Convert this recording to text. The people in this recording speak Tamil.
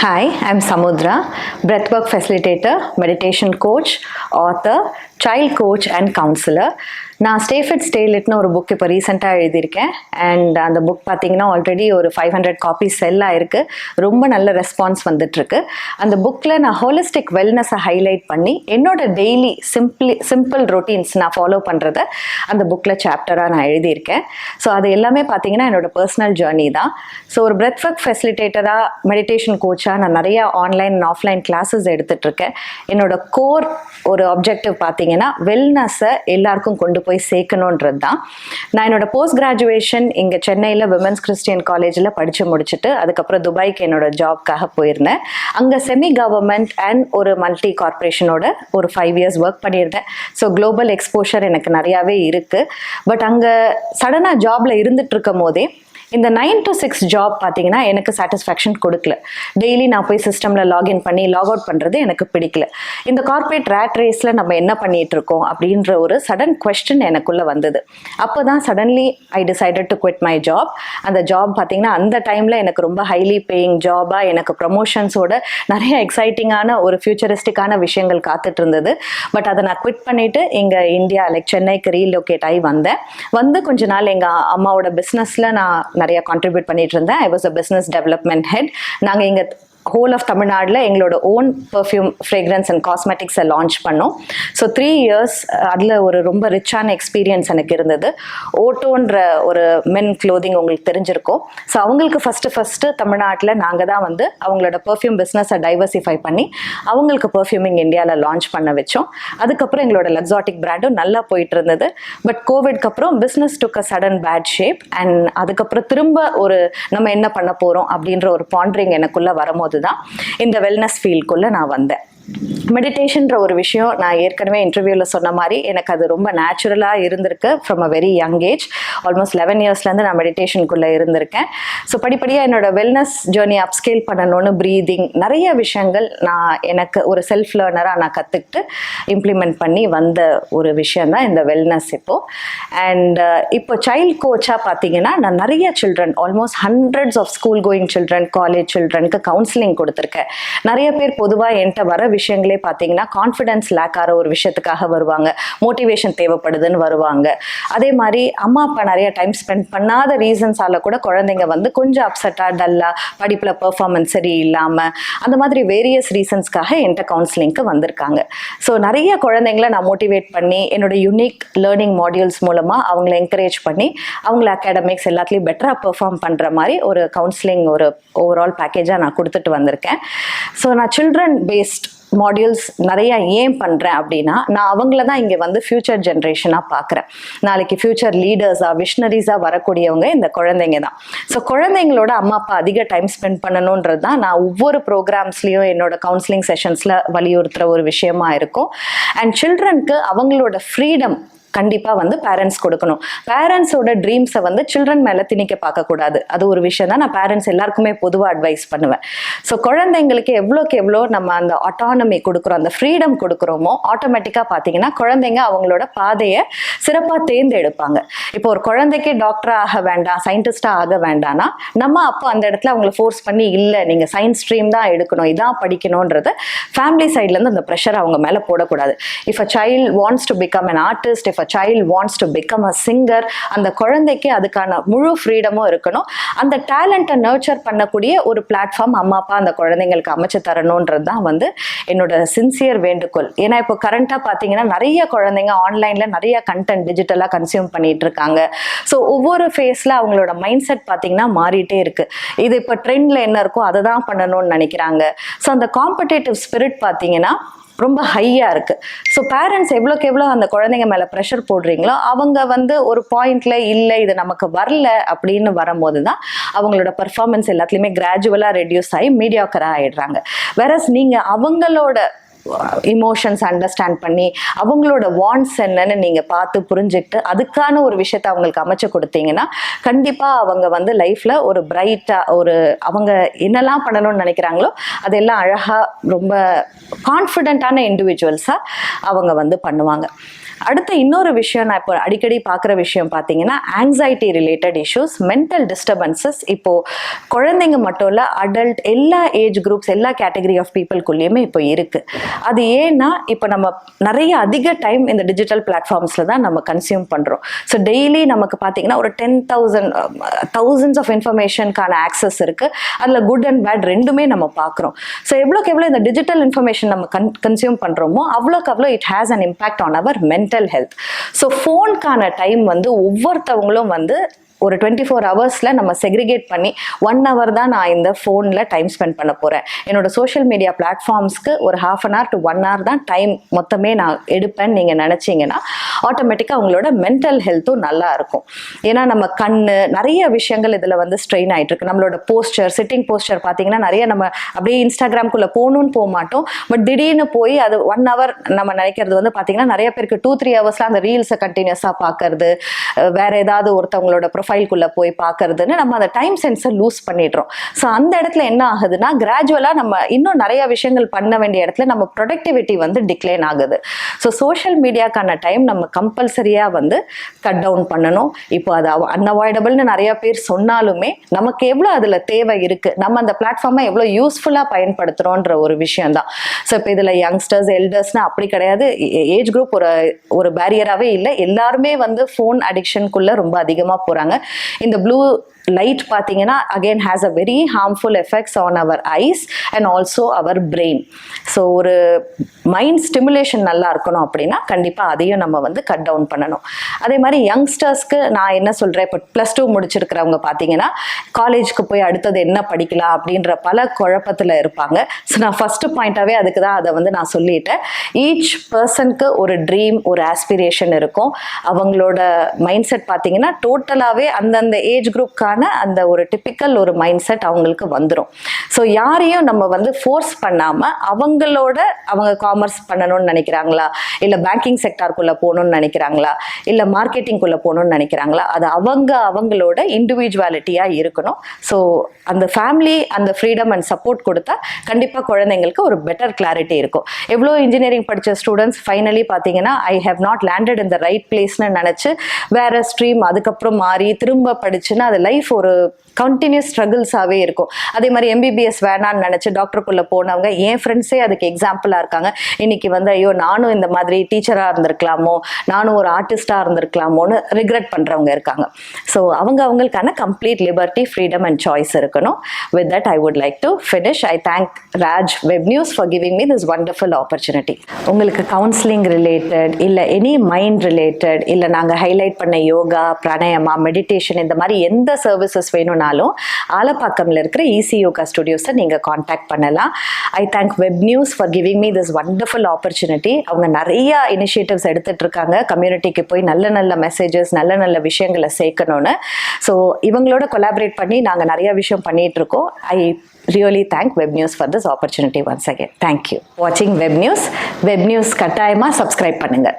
Hi, I'm Samudra, breathwork facilitator, meditation coach, author, child coach and counselor. நான் ஸ்டேஃபிட் ஸ்டேலிட்னு ஒரு புக் இப்போ ரீசெண்டாக எழுதியிருக்கேன். அண்ட் அந்த புக் பார்த்தீங்கன்னா ஆல்ரெடி ஒரு ஃபைவ் ஹண்ட்ரட் காப்பீஸ் செல் ஆயிருக்கு. ரொம்ப நல்ல ரெஸ்பான்ஸ் வந்துட்டுருக்கு. அந்த புக்கில் நான் ஹோலிஸ்டிக் வெல்னஸை ஹைலைட் பண்ணி என்னோட டெய்லி சிம்பிளி சிம்பிள் ரொட்டீன்ஸ் நான் ஃபாலோ பண்ணுறத அந்த புக்கில் சாப்டராக நான் எழுதியிருக்கேன். ஸோ அது எல்லாமே பார்த்தீங்கன்னா என்னோட பர்சனல் ஜேர்னி தான். ஸோ ஒரு பிரெத் ஒர்க் ஃபெசிலிட்டேட்டராக மெடிடேஷன் கோச்சாக நான் நிறையா ஆன்லைன் அண்ட் ஆஃப்லைன் கிளாஸஸ் எடுத்துகிட்ருக்கேன் என்னோட கோர் ஒரு ஆப்ஜெக்டிவ் பார்த்தீங்கன்னா வெல்னஸை எல்லாருக்கும் கொண்டு போய் சேர்க்கணுன்றது தான் நான் என்னோட போஸ்ட் கிராஜுவேஷன் இங்கே சென்னையில் விமன்ஸ் கிறிஸ்டியன் காலேஜில் படித்து முடிச்சுட்டு அதுக்கப்புறம் துபாய்க்கு என்னோட ஜாப்க்காக போயிருந்தேன். அங்கே செமி கவர்மெண்ட் அண்ட் ஒரு மல்டி கார்ப்பரேஷனோட ஒரு ஃபைவ் இயர்ஸ் ஒர்க் பண்ணியிருந்தேன். ஸோ குளோபல் எக்ஸ்போஷர் எனக்கு நிறையாவே இருக்குது பட் அங்கே சடனாக ஜாபில் இருந்துட்டு இருக்கும் போதே இந்த நைன் டு சிக்ஸ் ஜாப் பார்த்தீங்கன்னா எனக்கு சாட்டிஸ்ஃபேக்ஷன் கொடுக்கல. டெய்லி நான் போய் சிஸ்டமில் லாகின் பண்ணி லாக் அவுட் பண்ணுறது எனக்கு பிடிக்கல. இந்த கார்ப்பரேட் ரேட் ரேஸில் நம்ம என்ன பண்ணிட்டு இருக்கோம் அப்படின்ற ஒரு சடன் கொஸ்டின் எனக்குள்ளே வந்தது. அப்போ தான் suddenly I decided to quit my job அந்த ஜாப் பார்த்தீங்கன்னா அந்த டைமில் எனக்கு ரொம்ப ஹைலி பேயிங் ஜாபாக எனக்கு ப்ரமோஷன்ஸோட நிறைய எக்ஸைட்டிங்கான ஒரு ஃபியூச்சரிஸ்டிக்கான விஷயங்கள் காத்துட்டு இருந்தது. பட் அதை நான் குவிட் பண்ணிவிட்டு இங்கே இந்தியா லைக் சென்னைக்கு ரீலோகேட் ஆகி வந்தேன். வந்து கொஞ்ச நாள் எங்கள் அம்மாவோட பிஸ்னஸில் நான் நிறைய கான்ட்ரிபியூட் பண்ணிட்டு இருந்தேன். I was a business development head நாங்கள் இங்கே ஹோல் ஆஃப் தமிழ்நாட்டில் எங்களோட ஓன் பர்ஃப்யூம் ஃப்ரேக்ரன்ஸ் அண்ட் காஸ்மெட்டிக்ஸை லான்ச் பண்ணோம். ஸோ த்ரீ இயர்ஸ் அதில் ஒரு ரொம்ப ரிச்சான எக்ஸ்பீரியன்ஸ் எனக்கு இருந்தது. ஓட்டோன்ற ஒரு மென் க்ளோதிங் உங்களுக்கு தெரிஞ்சிருக்கும். ஸோ அவங்களுக்கு ஃபஸ்ட்டு ஃபஸ்ட்டு தமிழ்நாட்டில் நாங்கள் தான் வந்து அவங்களோட பர்ஃப்யூம் பிஸ்னஸை டைவர்சிஃபை பண்ணி அவங்களுக்கு பர்ஃப்யூமிங் இந்தியாவில் லான்ச் பண்ண வச்சோம். அதுக்கப்புறம் எங்களோட லக்ஸாட்டிக் பிராண்டும் நல்லா போயிட்டு இருந்தது. பட் கோவிட்க்கு அப்புறம் business took a sudden bad shape and அதுக்கப்புறம் திரும்ப ஒரு நம்ம என்ன பண்ண போகிறோம் அப்படின்ற ஒரு பாண்டரிங் எனக்குள்ளே வரும்போது தான் இந்த வெல்னஸ் ஃபீல்டுக்குள்ளே நான் வந்தேன். மெடிடேஷன்ற ஒரு விஷயம் நான் ஏற்கனவே இன்டர்வியூவில் சொன்ன மாதிரி எனக்கு அது ரொம்ப நேச்சுரலாக இருந்திருக்கு from a very young age almost eleven இயர்ஸ்லேருந்து நான் மெடிடேஷனுக்குள்ளே இருந்திருக்கேன். ஸோ படிப்படியாக என்னோட வெல்னஸ் ஜேர்னி அப்ஸ்கேல் பண்ணணும்னு ப்ரீதிங் நிறைய விஷயங்கள் நான் எனக்கு ஒரு செல்ஃப் லேர்னராக நான் கற்றுக்கிட்டு இம்ப்ளிமெண்ட் பண்ணி வந்த ஒரு விஷயம் தான் இந்த வெல்னஸ் இப்போது அண்ட் இப்போ சைல்ட் கோச்சாக பார்த்தீங்கன்னா நான் நிறைய children almost hundreds of school going children college சில்ட்ரனுக்கு counselling கொடுத்துருக்கேன். நிறைய பேர் பொதுவாக என்கிட்ட வர விஷயங்களே பார்த்தீங்கன்னா கான்ஃபிடன்ஸ் லேக் ஆகிற ஒரு விஷயத்துக்காக வருவாங்க. மோட்டிவேஷன் தேவைப்படுதுன்னு வருவாங்க. அதே மாதிரி அம்மா அப்பா நிறைய டைம் ஸ்பெண்ட் பண்ணாத ரீசன்ஸால கூட குழந்தைங்க வந்து கொஞ்சம் அப்செட்டாக டல்லாக படிப்பில் பெர்ஃபார்மன்ஸ் சரி இல்லாமல் அந்த மாதிரி வேரியஸ் ரீசன்ஸ்க்காக என்கிட்ட கவுன்சிலிங்க்கு வந்திருக்காங்க. ஸோ நிறைய குழந்தைங்கள நான் மோட்டிவேட் பண்ணி என்னோட யூனிக் லேர்னிங் மாடியூல்ஸ் மூலமாக அவங்கள என்கரேஜ் பண்ணி அவங்கள அகாடமிக்ஸ் எல்லாத்துலேயும் பெட்டராக பெர்ஃபார்ம் பண்ணுற மாதிரி ஒரு கவுன்சிலிங் ஒரு ஓவரால் பேக்கேஜாக நான் கொடுத்துட்டு வந்திருக்கேன். ஸோ நான் சில்ட்ரன் பேஸ்ட் மாடியூல்ஸ் நிறைய ஏன் பண்ணுறேன் அப்படின்னா நான் அவங்கள தான் இங்கே வந்து ஃப்யூச்சர் ஜென்ரேஷனாக பார்க்குறேன். நாளைக்கு ஃப்யூச்சர் லீடர்ஸாக விஷனரிஸாக வரக்கூடியவங்க இந்த குழந்தைங்க தான். ஸோ குழந்தைங்களோட அம்மா அப்பா அதிக டைம் ஸ்பெண்ட் பண்ணணுன்றது தான் நான் ஒவ்வொரு ப்ரோக்ராம்ஸ்லேயும் என்னோட கவுன்சிலிங் செஷன்ஸில் வலியுறுத்துகிற ஒரு விஷயமா இருக்கும். அண்ட் சில்ட்ரனுக்கு அவங்களோட ஃப்ரீடம் கண்டிப்பாக வந்து பேரண்ட்ஸ் கொடுக்கணும். பேரண்ட்ஸோட ட்ரீம்ஸை வந்து சில்ட்ரன் மேலே திணிக்க பார்க்கக்கூடாது. அது ஒரு விஷயம் தான். நான் பேரண்ட்ஸ் எல்லாருக்குமே பொதுவாக அட்வைஸ் பண்ணுவேன். ஸோ குழந்தைங்களுக்கு எவ்வளோக்கு எவ்வளோ நம்ம அந்த ஆட்டானமி கொடுக்குறோம் அந்த ஃப்ரீடம் கொடுக்குறோமோ ஆட்டோமேட்டிக்காக பார்த்தீங்கன்னா குழந்தைங்க அவங்களோட பாதையை சிறப்பாக தேர்ந்தெடுப்பாங்க. இப்போ ஒரு குழந்தைக்கு டாக்டராக ஆக வேண்டாம் சயின்டிஸ்டாக ஆக வேண்டாம்னா நம்ம அப்போ அந்த இடத்துல அவங்கள ஃபோர்ஸ் பண்ணி இல்லை நீங்கள் சயின்ஸ் ஸ்ட்ரீம் தான் எடுக்கணும் இதான் படிக்கணுன்றத ஃபேமிலி சைட்லேருந்து அந்த ப்ரெஷர் அவங்க மேலே போடக்கூடாது. If a child wants to become an artist if a child wants to become a singer அந்த குழந்தைக்கு அதுக்கான முழு ஃப்ரீடமும் இருக்கணும். அந்த டேலண்ட்டை நர்ச்சர் பண்ணக்கூடிய ஒரு பிளாட்ஃபார்ம் அம்மா அப்பா அந்த குழந்தைங்களுக்கு அமைச்சு தரணுன்றது தான் வந்து என்னோட சின்சியர் வேண்டுகோள். ஏன்னா இப்போ கரண்ட்டாக பார்த்தீங்கன்னா நிறைய குழந்தைங்க ஆன்லைனில் நிறைய கண்டென்ட் டிஜிட்டலாக கன்சியூம் பண்ணிட்டு இருக்காங்க. ஸோ ஒவ்வொரு ஃபேஸில் அவங்களோட மைண்ட் செட் பார்த்தீங்கன்னா மாறிட்டே இருக்கு. இது இப்போ ட்ரெண்டில் என்ன இருக்கோ அதை தான் பண்ணணும்னு நினைக்கிறாங்க. ஸோ அந்த காம்படேட்டிவ் ஸ்பிரிட் பார்த்தீங்கன்னா ரொம்ப ஹையாக இருக்குது ஸோ பேரண்ட்ஸ் எவ்வளோக்கு எவ்வளோ அந்த குழந்தைங்க மேலே ப்ரெஷர் போடுறீங்களோ அவங்க வந்து ஒரு பாயிண்டில் இல்லை இது நமக்கு வரல அப்படின்னு வரும்போது தான் அவங்களோட பர்ஃபார்மன்ஸ் எல்லாத்துலேயுமே கிராஜுவலாக ரெடியூஸ் ஆகி மீடியாக்கராக ஆகிடுறாங்க வேறஸ் நீங்கள் அவங்களோட இமோஷன்ஸ் அண்டர்ஸ்டாண்ட் பண்ணி அவங்களோட வாண்ட்ஸ் என்னன்னு நீங்கள் பார்த்து புரிஞ்சுக்கிட்டு அதுக்கான ஒரு விஷயத்த அவங்களுக்கு அமைச்சு கொடுத்தீங்கன்னா கண்டிப்பாக அவங்க வந்து லைஃப்பில் ஒரு பிரைட்டாக ஒரு அவங்க என்னெல்லாம் பண்ணணும்னு நினைக்கிறாங்களோ அதெல்லாம் அழகாக ரொம்ப கான்ஃபிடென்ட்டான இண்டிவிஜுவல்ஸாக அவங்க வந்து பண்ணுவாங்க. அடுத்த இன்னொரு விஷயம் நான் இப்போ அடிக்கடி பார்க்குற விஷயம் பார்த்தீங்கன்னா anxiety related issues mental disturbances இப்போ குழந்தைங்க மட்டும் இல்லை அடல்ட் எல்லா ஏஜ் குரூப்ஸ் எல்லா கேட்டகரி ஆஃப் பீப்புள்குள்ளேயுமே இப்போ இருக்குது அது ஏன்னா இப்போ நம்ம நிறைய அதிக டைம் இந்த டிஜிட்டல் பிளாட்ஃபார்ம்ஸில் தான் நம்ம கன்சியூம் பண்ணுறோம் ஸோ டெய்லி நமக்கு பார்த்தீங்கன்னா ஒரு டென் தௌசண்ட் தௌசண்ட்ஸ் ஆஃப் இன்ஃபர்மேஷனுக்கான ஆக்சஸ் இருக்குது அதில் குட் அண்ட் பேட் ரெண்டுமே நம்ம பார்க்குறோம். ஸோ எவ்வளோக்கு எவ்வளோ இந்த டிஜிட்டல் இன்ஃபர்மேஷன் நம்ம கன் கன்சியூம் பண்ணுறோமோ அவ்வளோக்கு அவ்வளோ it has an impact on our mental health so ஃபோனுக்கான time வந்து ஒவ்வொருத்தவங்களும் வந்து ஒரு டுவெண்ட்டி ஃபோர் ஹவர்ஸில் நம்ம செக்ரிகேட் பண்ணி ஒன் ஹவர் தான் நான் இந்த ஃபோனில் டைம் ஸ்பெண்ட் பண்ண போகிறேன் என்னோட சோஷியல் மீடியா பிளாட்ஃபார்ம்ஸ்க்கு ஒரு half an hour to one hour தான் டைம் மொத்தமே நான் எடுப்பேன்னு நீங்கள் நினச்சிங்கன்னா ஆட்டோமேட்டிக்காக உங்களோட மென்டல் ஹெல்த்தும் நல்லா இருக்கும். ஏன்னா நம்ம கண் நிறைய விஷயங்கள் இதில் வந்து ஸ்ட்ரெயின் ஆகிட்டு இருக்கு நம்மளோட போஸ்டர் சிட்டிங் போஸ்டர் பார்த்தீங்கன்னா நிறைய நம்ம அப்படியே இன்ஸ்டாகிராம்குள்ளே போகணும்னு போக மாட்டோம். பட் திடீர்னு போய் அது ஒன் ஹவர் நம்ம நினைக்கிறது வந்து பார்த்தீங்கன்னா நிறைய பேருக்கு டூ த்ரீ ஹவர்ஸில் அந்த ரீல்ஸை கண்டினியூஸாக பார்க்கறது வேற ஏதாவது ஒருத்தவங்களோட ப்ரொஃபைல்குள்ளே போய் பார்க்கறதுன்னு நம்ம அந்த டைம் சென்ஸை லூஸ் பண்ணிடுறோம். ஸோ அந்த இடத்துல என்ன ஆகுதுன்னா கிராஜுவலாக நம்ம இன்னும் நிறைய விஷயங்கள் பண்ண வேண்டிய இடத்துல நம்ம ப்ரொடக்டிவிட்டி வந்து டிக்ளைன் ஆகுது. ஸோ சோஷியல் மீடியாக்கான டைம் நம்ம கம்பல்சரியாக வந்து கட் டவுன் பண்ணணும். இப்போ அது அன்அவாய்டபிள்னு நிறைய பேர் சொன்னாலுமே நமக்கு எவ்வளோ அதில் தேவை இருக்குது நம்ம அந்த பிளாட்ஃபார்மை எவ்வளோ யூஸ்ஃபுல்லாக பயன்படுத்துகிறோன்ற ஒரு விஷயம் தான் ஸோ இப்போ இதில் யங்ஸ்டர்ஸ் எல்டர்ஸ்னு அப்படி கிடையாது. ஏஜ் குரூப் ஒரு ஒரு பேரியராகவே இல்லை. எல்லாருமே வந்து ஃபோன் அடிக்ஷனுக்குள்ளே ரொம்ப அதிகமாக போகிறாங்க இந்த ப்ளூ லைட் பார்த்தீங்கன்னா again has a very harmful effects on our eyes and also our brain so ஒரு மைண்ட் ஸ்டிமுலேஷன் நல்லா இருக்கணும் அப்படின்னா கண்டிப்பாக அதையும் நம்ம வந்து கட் டவுன் பண்ணணும். அதே மாதிரி யங்ஸ்டர்ஸ்க்கு நான் என்ன சொல்கிறேன் இப்போ ப்ளஸ் டூ முடிச்சிருக்கிறவங்க பார்த்தீங்கன்னா காலேஜ்க்கு போய் அடுத்தது என்ன படிக்கலாம் அப்படின்ற பல குழப்பத்தில் இருப்பாங்க. ஸோ நான் ஃபஸ்ட்டு பாயிண்ட்டாகவே அதுக்கு தான் அதை வந்து நான் சொல்லிட்டேன். ஈச் பர்சனுக்கு ஒரு ட்ரீம் ஒரு ஆஸ்பிரேஷன் இருக்கும். அவங்களோட மைண்ட் செட் பார்த்தீங்கன்னா டோட்டலாகவே அந்தந்த ஏஜ் குரூப்கான அந்த ஒரு டிப்பிக்கல் ஒரு மைண்ட் செட் அவங்களுக்கு வந்துடும் ஸோ யாரையும் நம்ம வந்து ஃபோர்ஸ் பண்ணாமல் அவங்களோட அவங்க காமர்ஸ் பண்ணணும்னு நினைக்கிறாங்களா? இல்லை பேங்கிங் செக்டாருக்குள்ளே போகணும்னு நினைக்கிறாங்களா? இல்லை மார்க்கெட்டிங்குள்ளே போகணும்னு நினைக்கிறாங்களா? அது அவங்க அவங்களோட இண்டிவிஜுவாலிட்டியாக இருக்கணும். ஸோ அந்த ஃபேமிலி அந்த ஃப்ரீடம் அண்ட் சப்போர்ட் கொடுத்தா கண்டிப்பாக குழந்தைங்களுக்கு ஒரு பெட்டர் கிளாரிட்டி இருக்கும். எவ்வளோ இன்ஜினியரிங் படித்த ஸ்டூடெண்ட்ஸ் ஃபைனலி பார்த்தீங்கன்னா I have not landed in the right பிளேஸ்னு நினச்சி வேற ஸ்ட்ரீம் அதுக்கப்புறம் மாறி திரும்ப படிச்சுன்னா அது லைஃப் ஒரு கண்டினியூஸ் ஸ்ட்ரகிள்ஸாகவே இருக்கும். அதே மாதிரி எம்பிபிஎஸ் வேணான்னு நினச்சி டாக்டருக்குள்ளே போனவங்க என் ஃப்ரெண்ட்ஸே அதுக்கு எக்ஸாம்பிளாக இருக்காங்க. இன்னைக்கு வந்து ஐயோ நானும் இந்த மாதிரி டீச்சராக இருந்திருக்கலாமோ நானும் ஒரு ஆர்டிஸ்டாக இருந்திருக்கலாமோன்னு ரிக்ரெட் பண்ணுறவங்க இருக்காங்க. ஸோ அவங்க அவங்களுக்கான complete liberty freedom and choice இருக்கணும். With that I would like to finish I thank Raj Web News for giving me this wonderful opportunity உங்களுக்கு கவுன்சிலிங் ரிலேட்டட் இல்லை எனி மைண்ட் ரிலேட்டட் இல்லை நாங்கள் ஹைலைட் பண்ண யோகா பிராணாயமா மெடிடேஷன் இந்த மாதிரி எந்த சர்வீசஸ் வேணும்னாலும் ஆலப்பாக்கம்ல இருக்கிற ஈசி யோகா ஸ்டுடியோஸை நீங்கள் காண்டாக்ட் பண்ணலாம். I thank Web News for giving me this wonderful opportunity அவங்க நிறைய இனிஷியேட்டிவ்ஸ் எடுத்துட்டு இருக்காங்க. கம்யூனிட்டிக்கு போய் நல்ல நல்ல மெசேஜஸ் நல்ல நல்ல விஷயங்களை சேர்க்கணும்னு. ஸோ இவங்களோட கொலாபரேட் பண்ணி நாங்கள் நிறைய விஷயம் பண்ணிட்டு இருக்கோம். I really thank Web News for this opportunity once again thank you வாட்சிங் வெப் நியூஸ் வெப் நியூஸ் கட்டாயமாக சப்ஸ்கிரைப் பண்ணுங்கள்